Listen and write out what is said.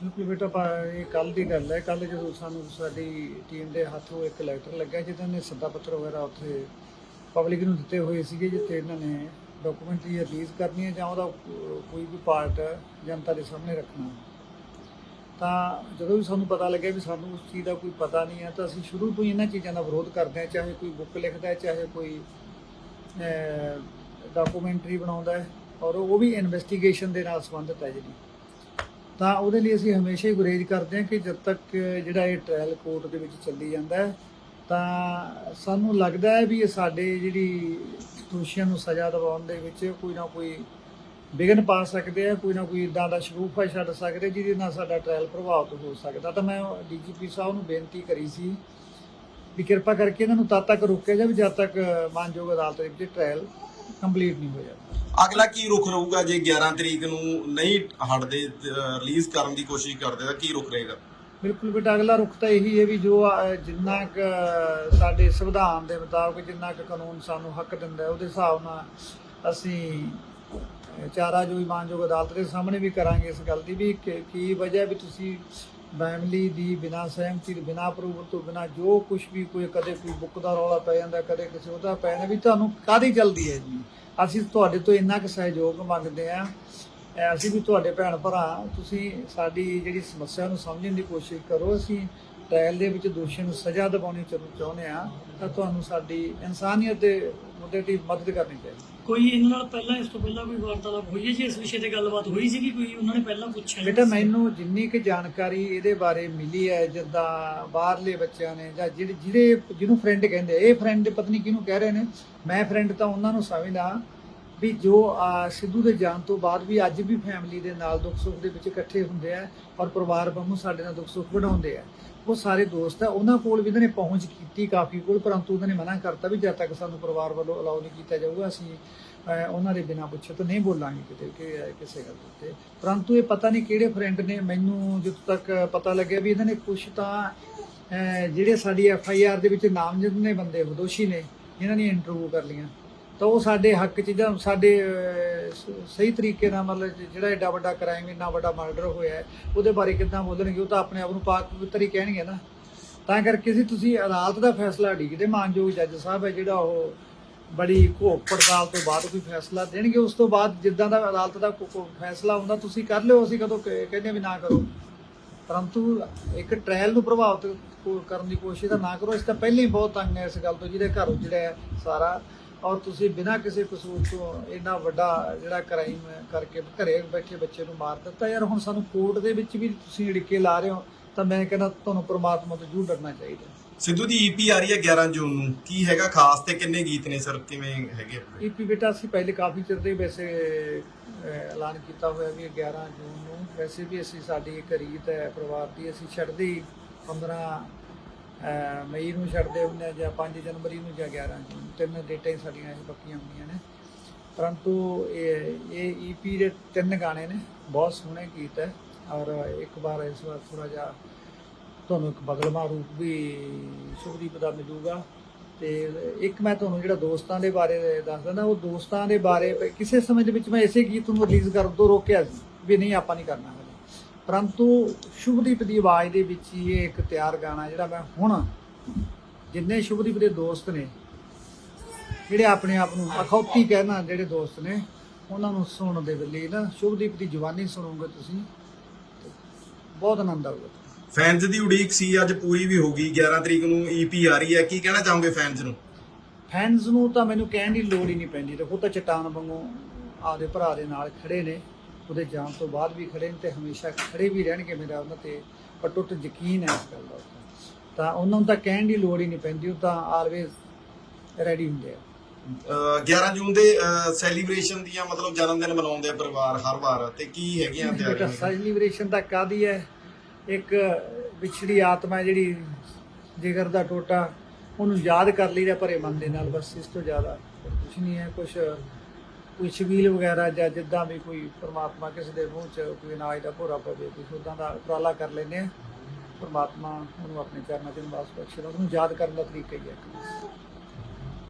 ਬਿਲਕੁਲ ਬੇਟਾ ਪਾ- ਇਹ ਕੱਲ ਦੀ ਗੱਲ ਹੈ ਕੱਲ ਜਦੋਂ ਸਾਨੂੰ ਸਾਡੀ ਟੀਮ ਦੇ ਹੱਥੋਂ ਇੱਕ ਲੈਟਰ ਲੱਗਾ ਜਿਹਨਾਂ ਨੇ ਸੱਦਾ ਪੱਤਰ ਵਗੈਰਾ ਉੱਥੇ ਪਬਲਿਕ ਨੂੰ ਦਿੱਤੇ ਹੋਏ ਸੀਗੇ, ਜਿੱਥੇ ਇਹਨਾਂ ਨੇ ਡਾਕੂਮੈਂਟਰੀ ਰਿਲੀਜ਼ ਕਰਨੀ ਹੈ ਜਾਂ ਉਹਦਾ ਕੋ- ਕੋਈ ਵੀ ਪਾਰਟ ਜਨਤਾ ਦੇ ਸਾਹਮਣੇ ਰੱਖਣਾ ਤਾਂ ਜਦੋਂ ਵੀ ਸਾਨੂੰ ਪਤਾ ਲੱਗਿਆ ਵੀ ਸਾਨੂੰ ਉਸ ਚੀਜ਼ ਦਾ ਕੋਈ ਪਤਾ ਨਹੀਂ ਹੈ, ਤਾਂ ਅਸੀਂ ਸ਼ੁਰੂ ਤੋਂ ਹੀ ਇਹਨਾਂ ਚੀਜ਼ਾਂ ਦਾ ਵਿਰੋਧ ਕਰਦੇ ਹਾਂ, ਚਾਹੇ ਕੋਈ ਬੁੱਕ ਲਿਖਦਾ ਹੈ, ਚਾਹੇ ਕੋਈ ਡਾਕੂਮੈਂਟਰੀ ਬਣਾਉਂਦਾ ਹੈ ਔਰ ਉਹ ਵੀ ਇਨਵੈਸਟੀਗੇਸ਼ਨ ਦੇ ਨਾਲ ਸੰਬੰਧਿਤ ਹੈ ਜਿਹੜੀ। ਤਾਂ ਉਹਦੇ ਲਈ ਅਸੀਂ ਹਮੇਸ਼ਾ ਹੀ ਗੁਰੇਜ਼ ਕਰਦੇ ਹਾਂ ਕਿ ਜਦ ਤੱਕ ਜਿਹੜਾ ਇਹ ਟ੍ਰਾਇਲ ਕੋਰਟ ਦੇ ਵਿੱਚ ਚੱਲੀ ਜਾਂਦਾ ਹੈ, ਤਾਂ ਸਾਨੂੰ ਲੱਗਦਾ ਹੈ ਵੀ ਇਹ ਸਾਡੇ ਜਿਹੜੀ ਦੋਸ਼ੀਆਂ ਨੂੰ ਸਜ਼ਾ ਦਿਵਾਉਣ ਦੇ ਵਿੱਚ ਕੋਈ ਨਾ ਕੋਈ ਵਿਘਨ ਪਾ ਸਕਦੇ ਆ, ਕੋਈ ਨਾ ਕੋਈ ਇਦਾਂ ਦਾ ਸ਼ਗੂਫਾ ਛੱਡ ਸਕਦੇ ਜਿਹਦੇ ਨਾਲ ਸਾਡਾ ਟ੍ਰਾਇਲ ਪ੍ਰਭਾਵਿਤ ਹੋ ਸਕਦਾ। ਤਾਂ ਮੈਂ ਡੀਜੀਪੀ ਸਾਹਿਬ ਨੂੰ ਬੇਨਤੀ ਕਰੀ ਸੀ ਵੀ ਕਿਰਪਾ ਕਰਕੇ ਇਹਨਾਂ ਨੂੰ ਤਦ ਤੱਕ ਰੋਕਿਆ ਜਾਵੇ ਜਦ ਤੱਕ ਮਾਨਯੋਗ ਅਦਾਲਤ ਦੇ ਵਿੱਚ ਟ੍ਰਾਇਲ ਕੰਪਲੀਟ ਨਹੀਂ ਹੋ ਜਾਂਦਾ ਅਗਲਾ ਕੀ ਰੁਖ ਰਹੂਗਾ ਜੇ 11 ਤਰੀਕ ਨੂੰ ਨਹੀਂ ਹਟਦੇ ਰਿਲੀਜ਼ ਕਰਨ ਦੀ ਕੋਸ਼ਿਸ਼ ਕਰਦੇ, ਤਾਂ ਕੀ ਰੁਖ ਰਹੇਗਾ? ਬਿਲਕੁਲ ਬੇਟਾ, ਅਗਲਾ ਰੁਖ ਤਾਂ ਇਹੀ ਹੈ ਵੀ ਜੋ ਜਿੰਨਾ ਕੁ ਸਾਡੇ ਸੰਵਿਧਾਨ ਦੇ ਮੁਤਾਬਕ ਜਿੰਨਾ ਕੁ ਕਾਨੂੰਨ ਸਾਨੂੰ ਹੱਕ ਦਿੰਦਾ ਉਹਦੇ ਹਿਸਾਬ ਨਾਲ ਅਸੀਂ ਚਾਰਾ ਜੋ ਇਮਾਨਯੋਗ ਅਦਾਲਤ ਦੇ ਸਾਹਮਣੇ ਵੀ ਕਰਾਂਗੇ ਇਸ ਗੱਲ ਦੀ ਵੀ ਕੀ ਵਜ੍ਹਾ ਵੀ ਤੁਸੀਂ ਫੈਮਿਲੀ ਦੀ ਬਿਨਾਂ ਸਹਿਮਤੀ ਦੇ ਬਿਨਾਂ ਅਪਰੂਵਲ ਤੋਂ, ਬਿਨਾਂ ਜੋ ਕੁਝ ਵੀ ਕੋਈ ਕਦੇ ਕੋਈ ਬੁੱਕ ਦਾ ਰੌਲਾ ਪੈ ਜਾਂਦਾ, ਕਦੇ ਕਿਸੇ ਉਹਦਾ ਪੈ ਜਾਂਦਾ, ਵੀ ਤੁਹਾਨੂੰ ਕਾਦੀ ਜਲਦੀ ਹੈ ਜੀ? ਅਸੀਂ ਤੁਹਾਡੇ ਤੋਂ ਇੰਨਾ ਕੁ ਸਹਿਯੋਗ ਮੰਗਦੇ ਆ ਅਸੀਂ ਵੀ ਤੁਹਾਡੇ ਭੈਣ ਭਰਾ, ਤੁਸੀਂ ਸਾਡੀ ਜਿਹੜੀ ਸਮੱਸਿਆ ਨੂੰ ਸਮਝਣ ਦੀ ਕੋਸ਼ਿਸ਼ ਕਰੋ। ਅਸੀਂ ਟ੍ਰਾਇਲ ਦੇ ਵਿੱਚ ਦੋਸ਼ੀਆਂ ਨੂੰ ਸਜ਼ਾ ਦਿਵਾਉਣੀ ਚਾਹੁੰ- ਚਾਹੁੰਦੇ ਆ ਤਾਂ ਤੁਹਾਨੂੰ ਸਾਡੀ ਇਨਸਾਨੀਅਤ ਦੇ ਮੁੱਦੇ ਦੀ ਮਦਦ ਕਰਨੀ ਚਾਹੀਦੀ ਕੋਈ ਇਹਨਾਂ ਨਾਲ ਪਹਿਲਾਂ ਇਸ ਤੋਂ ਪਹਿਲਾਂ ਕੋਈ ਵਾਰਤਾਲਾਪ ਹੋਈ ਹੈ ਜੀ? ਇਸ ਵਿਸ਼ੇ ਤੇ ਗੱਲਬਾਤ ਹੋਈ ਸੀ ਕਿ ਕੋਈ ਉਹਨਾਂ ਨੇ ਪਹਿਲਾਂ ਪੁੱਛਿਆ ਬੇਟਾ ਮੈਨੂੰ ਜਿੰਨੀ ਕੁ ਜਾਣਕਾਰੀ ਇਹਦੇ ਬਾਰੇ ਮਿਲੀ ਹੈ ਜਿੱਦਾਂ ਬਾਹਰਲੇ ਬੱਚਿਆਂ ਨੇ ਜਾਂ ਜਿਹੜੇ ਜਿਹੜੇ ਜਿਹਨੂੰ ਫਰੈਂਡ ਕਹਿੰਦੇ ਇਹ ਫਰੈਂਡ ਪਤਾ ਨਹੀਂ ਕਿਹਨੂੰ ਕਹਿ ਰਹੇ ਨੇ? ਮੈਂ ਫਰੈਂਡ ਤਾਂ ਉਹਨਾਂ ਨੂੰ ਸਮਝਦਾ ਵੀ ਜੋ ਸਿੱਧੂ ਦੇ ਜਾਣ ਤੋਂ ਬਾਅਦ ਵੀ ਅੱਜ ਵੀ ਫੈਮਿਲੀ ਦੇ ਨਾਲ ਦੁੱਖ ਸੁੱਖ ਦੇ ਵਿੱਚ ਇਕੱਠੇ ਹੁੰਦੇ ਆ ਔਰ ਪਰਿਵਾਰ ਵਾਂਗੂ ਸਾਡੇ ਨਾਲ ਦੁੱਖ ਸੁੱਖ ਵਡਾਉਂਦੇ ਆ। ਉਹ ਸਾਰੇ ਦੋਸਤ ਆ, ਉਹਨਾਂ ਕੋਲ ਵੀ ਇਹਨਾਂ ਨੇ ਪਹੁੰਚ ਕੀਤੀ ਕਾਫੀ ਕੋਲ, ਪਰੰਤੂ ਉਹਨਾਂ ਨੇ ਮਨਾ ਕਰਤਾ ਵੀ ਜਦ ਤੱਕ ਸਾਨੂੰ ਪਰਿਵਾਰ ਵੱਲੋਂ ਅਲਾਉ ਨਹੀਂ ਕੀਤਾ ਜਾਊਗਾ, ਅਸੀਂ ਉਹਨਾਂ ਦੇ ਬਿਨਾਂ ਪੁੱਛੇ ਤਾਂ ਨਹੀਂ ਬੋਲਾਂਗੇ ਕਿਤੇ ਕਿ ਕਿਸੇ ਗੱਲ ਉੱਤੇ। ਪਰੰਤੂ ਇਹ ਪਤਾ ਨਹੀਂ ਕਿਹੜੇ ਫਰੈਂਡ ਨੇ ਮੈਨੂੰ ਜਦੋਂ ਤੱਕ ਪਤਾ ਲੱਗਿਆ ਵੀ ਇਹਨਾਂ ਨੇ ਕੁਝ ਤਾਂ ਜਿਹੜੇ ਸਾਡੀ ਐਫ ਆਈ ਆਰ ਦੇ ਵਿੱਚ ਨਾਮਜ਼ਦ ਨੇ ਬੰਦੇ, ਉਹ ਦੋਸ਼ੀ ਨੇ ਇਹਨਾਂ ਨੇ ਇੰਟਰਵਿਊ ਕਰ ਲਈਆਂ। ਤਾਂ ਉਹ ਸਾਡੇ ਹੱਕ 'ਚ ਜਾਂ ਸਾਡੇ ਸਹੀ ਤਰੀਕੇ ਨਾਲ ਮਤਲਬ ਜਿਹੜਾ ਐਡਾ ਵੱਡਾ ਕ੍ਰਾਈਮ ਇੰਨਾ ਵੱਡਾ ਮਰਡਰ ਹੋਇਆ ਉਹਦੇ ਬਾਰੇ ਕਿੱਦਾਂ ਬੋਲਣਗੇ, ਉਹ ਤਾਂ ਆਪਣੇ ਆਪ ਨੂੰ ਪਾਕ ਪਵਿੱਤਰ ਹੀ ਕਹਿਣਗੇ ਨਾ। ਤਾਂ ਕਰਕੇ ਸੀ ਤੁਸੀਂ ਅਦਾਲਤ ਦਾ ਫੈਸਲਾ ਉਡੀਕਦੇ ਮਾਨਯੋਗ ਜੱਜ ਸਾਹਿਬ ਹੈ ਜਿਹੜਾ ਉਹ ਬੜੀ ਘੋਖ ਪੜਤਾਲ ਤੋਂ ਬਾਅਦ ਕੋਈ ਫੈਸਲਾ ਦੇਣਗੇ, ਉਸ ਤੋਂ ਬਾਅਦ ਜਿੱਦਾਂ ਦਾ ਅਦਾਲਤ ਦਾ ਕੋ- ਫੈਸਲਾ ਹੁੰਦਾ, ਤੁਸੀਂ ਕਰ ਲਿਓ, ਅਸੀਂ ਕਦੋਂ ਕ- ਕਹਿੰਦੇ ਵੀ ਨਾ ਕਰੋ। ਪਰੰਤੂ ਇੱਕ ਟ੍ਰਾਇਲ ਨੂੰ ਪ੍ਰਭਾਵਿਤ ਕਰਨ ਦੀ ਕੋਸ਼ਿਸ਼ ਤਾਂ ਨਾ ਕਰੋ, ਇਸ ਤਾਂ ਪਹਿਲਾਂ ਹੀ ਬਹੁਤ ਤੰਗ ਹੈ ਇਸ ਗੱਲ ਤੋਂ, ਜਿਹਦੇ ਘਰ ਉਜੜਿਆ ਸਾਰਾ। ਔਰ ਤੁਸੀਂ ਬਿਨਾਂ ਕਿਸੇ ਕਸੂਰ ਤੋਂ ਇੰਨਾ ਵੱਡਾ ਜਿਹੜਾ ਕ੍ਰਾਈਮ ਕਰਕੇ ਘਰੇ ਬੈਠੇ ਬੱਚੇ ਨੂੰ ਮਾਰ ਦਿੱਤਾ ਯਾਰ ਹੁਣ ਸਾਨੂੰ ਕੋਰਟ ਦੇ ਵਿੱਚ ਵੀ ਤੁਸੀਂ ਅੜਿੱਕੇ ਲਾ ਰਹੇ ਹੋ ਤਾਂ ਮੈਂ ਕਹਿੰਦਾ ਤੁਹਾਨੂੰ ਪ੍ਰਮਾਤਮਾ ਤੋਂ ਜੂ ਡਰਨਾ ਚਾਹੀਦਾ। ਸਿੱਧੂ ਦੀ ਈਪੀ ਆ ਰਹੀ ਹੈ 11 ਜੂਨ ਨੂੰ। ਕੀ ਹੈਗਾ ਖਾਸ ਤੇ ਕਿੰਨੇ ਗੀਤ ਨੇ ਸਰ? ਕਿਵੇਂ ਹੈਗੇ? ਈਪੀ ਬੇਟਾ ਅਸੀਂ ਪਹਿਲੇ ਕਾਫੀ ਚਿਰ ਦੇ ਵੈਸੇ ਐਲਾਨ ਕੀਤਾ ਹੋਇਆ ਵੀ ਇਹ 11 ਜੂਨ ਨੂੰ। ਵੈਸੇ ਵੀ ਅਸੀਂ ਸਾਡੀ ਇੱਕ ਰੀਤ ਹੈ ਪਰਿਵਾਰ ਦੀ ਅਸੀਂ ਛੱਡਦੇ ਹੀ 15 ਅਹ, ਮਈ ਨੂੰ ਛੱਡਦੇ ਹੁੰਦੇ ਆ ਜਾਂ 5 ਜਨਵਰੀ ਨੂੰ ਜਾਂ 11 ਜੂਨ, ਤਿੰਨ ਡੇਟਾਂ ਸਾਡੀਆਂ ਇਹ ਪੱਕੀਆਂ ਹੁੰਦੀਆਂ ਨੇ। ਪਰੰਤੂ ਇਹ ਇਹ ਈਪੀ ਦੇ ਤਿੰਨ ਗਾਣੇ ਨੇ, ਬਹੁਤ ਸੋਹਣੇ ਗੀਤ ਹੈ। ਔਰ ਇੱਕ ਵਾਰ ਇਸ ਵਾਰ ਥੋੜਾ ਜਿਹਾ ਤੁਹਾਨੂੰ ਇੱਕ ਬਦਲਮਾ ਰੂਪ ਵੀ ਸ਼ੁਭਦੀਪ ਦਾ ਮਿਲੂਗਾ। ਤੇ ਇੱਕ ਮੈਂ ਤੁਹਾਨੂੰ ਜਿਹੜਾ ਦੋਸਤਾਂ ਦੇ ਬਾਰੇ ਦੱਸ ਦਿੰਦਾ ਉਹ ਦੋਸਤਾਂ ਦੇ ਬਾਰੇ ਕਿਸੇ ਸਮੇਂ ਦੇ ਵਿੱਚ ਮੈਂ ਇਸੇ ਗੀਤ ਨੂੰ ਰਿਲੀਜ਼ ਕਰਨ ਤੋਂ ਰੋਕਿਆ ਸੀ ਵੀ ਨਹੀਂ, ਆਪਾਂ ਨਹੀਂ ਕਰਨਾ ਹਲੇ ਪਰੰਤੂ ਸ਼ੁਭਦੀਪ ਦੀ ਆਵਾਜ਼ ਦੇ ਵਿੱਚ ਹੀ ਇਹ ਇੱਕ ਤਿਆਰ ਗਾਣਾ ਜਿਹੜਾ ਮੈਂ ਹੁਣ ਜਿੰਨੇ ਸ਼ੁਭਦੀਪ ਦੇ ਦੋਸਤ ਨੇ ਜਿਹੜੇ ਆਪਣੇ ਆਪ ਨੂੰ ਅਖੌਤੀ ਕਹਿਣਾ ਜਿਹੜੇ ਦੋਸਤ ਨੇ ਉਹਨਾਂ ਨੂੰ ਸੁਣਨ ਦੇ ਲਈ ਨਾ ਸ਼ੁਭਦੀਪ ਦੀ ਜਵਾਨੀ ਸੁਣੋਗੇ ਤੁਸੀਂ ਬਹੁਤ ਆਨੰਦ ਆਊਗਾ। ਫੈਨਸ ਦੀ ਉਡੀਕ ਸੀ ਅੱਜ ਪੂਰੀ ਵੀ ਹੋ ਗਈ 11 ਤਰੀਕ ਨੂੰ ਈਪੀ ਆ ਰਹੀ ਹੈ ਕੀ ਕਹਿਣਾ ਚਾਹੋਗੇ ਫੈਨਸ ਨੂੰ? ਫੈਨਸ ਨੂੰ ਤਾਂ ਮੈਨੂੰ ਕਹਿਣ ਦੀ ਲੋੜ ਹੀ ਨਹੀਂ ਪੈਂਦੀ ਦੇਖੋ ਤਾਂ ਚਟਾਨ ਵਾਂਗੂ ਆਪਦੇ ਭਰਾ ਦੇ ਨਾਲ ਖੜੇ ਨੇ ਉਹਦੇ ਜਾਣ ਤੋਂ ਬਾਅਦ ਵੀ ਖੜੇ ਨੇ ਤੇ ਹਮੇਸ਼ਾ ਖੜੇ ਵੀ ਰਹਿਣਗੇ ਮੇਰਾ ਉਹਨਾਂ ਤੇ ਅਟੁੱਟ ਯਕੀਨ ਹੈ ਇਸ ਗੱਲ ਦਾ ਤਾਂ ਉਹਨਾਂ ਨੂੰ ਤਾਂ ਕਹਿਣ ਦੀ ਲੋੜ ਹੀ ਨਹੀਂ ਪੈਂਦੀ ਉਹ ਤਾਂ ਆਲਵੇਜ਼ ਰੈਡੀ ਹੁੰਦੇ ਆ। ਅਹ 11 ਜੂਨ ਦੇ ਸੈਲੀਬ੍ਰੇਸ਼ਨ ਦੀਆਂ ਮਤਲਬ ਜਨਮ ਦਿਨ ਮਨਾਉਂਦੇ ਆ ਪਰਿਵਾਰ ਹਰ ਵਾਰ ਤੇ ਕੀ ਹੈਗੀਆਂ ਤਿਆਰੀਆਂ? ਸੈਲੀਬ੍ਰੇਸ਼ਨ ਤਾਂ ਕਾਦੀ ਹੈ? ਇੱਕ ਵਿਛੜੀ ਆਤਮਾ ਜਿਹੜੀ ਜਿਗਰ ਦਾ ਟੋਟਾ ਉਹਨੂੰ ਯਾਦ ਕਰ ਲਈਦਾ ਭਰੇ ਮਨ ਦੇ ਨਾਲ ਬਸ ਇਸ ਤੋਂ ਜ਼ਿਆਦਾ ਕੁਝ ਨਹੀਂ ਹੈ ਕੁਝ ਕੋਈ ਛਬੀਲ ਵਗੈਰਾ ਜਾਂ ਜਿੱਦਾਂ ਵੀ ਕੋਈ ਪ੍ਰਮਾਤਮਾ ਕਿਸੇ ਦੇ ਮੂੰਹ 'ਚ ਕੋਈ ਅਨਾਜ ਦਾ ਭੋਰਾ ਪਵੇ ਕੁਝ ਉਦਾਂ ਦਾ ਉਪਰਾਲਾ ਕਰ ਲੈਂਦੇ ਆ ਪ੍ਰਮਾਤਮਾ ਉਹਨੂੰ ਆਪਣੇ ਚਰਨਾਂ 'ਚ ਨਿਵਾਸ ਬਖਸ਼ੇ, ਉਹਨੂੰ ਯਾਦ ਕਰਨ ਦਾ ਤਰੀਕਾ ਹੀ ਹੈ।